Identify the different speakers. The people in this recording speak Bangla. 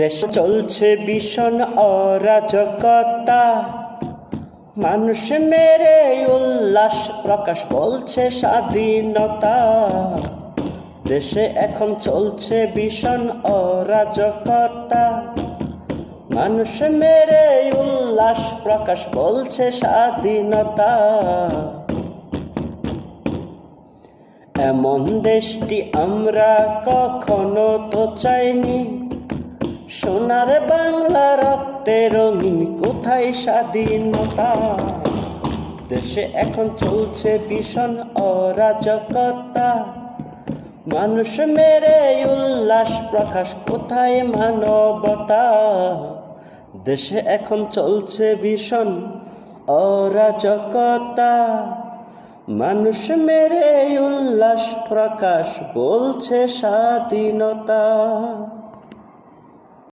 Speaker 1: দেশ চলছে ভীষণ অরাজকতা। মানুষ মেরে উল্লাস প্রকাশ বলছে স্বাধীনতা। দেশে এখন চলছে ভীষণ অরাজকতা। মানুষ মেরে উল্লাস প্রকাশ বলছে স্বাধীনতা। এমন দেশটি আমরা কখনো তো চাইনি। সোনার বাংলা রক্তে রঙিন কোথায় স্বাধীনতা? দেশে এখন চলছে ভীষণ অরাজকতা। মানুষ মেরে উল্লাস প্রকাশ কোথায় মানবতা? দেশে এখন চলছে ভীষণ অরাজকতা। মানুষ মেরে উল্লাস প্রকাশ বলছে স্বাধীনতা।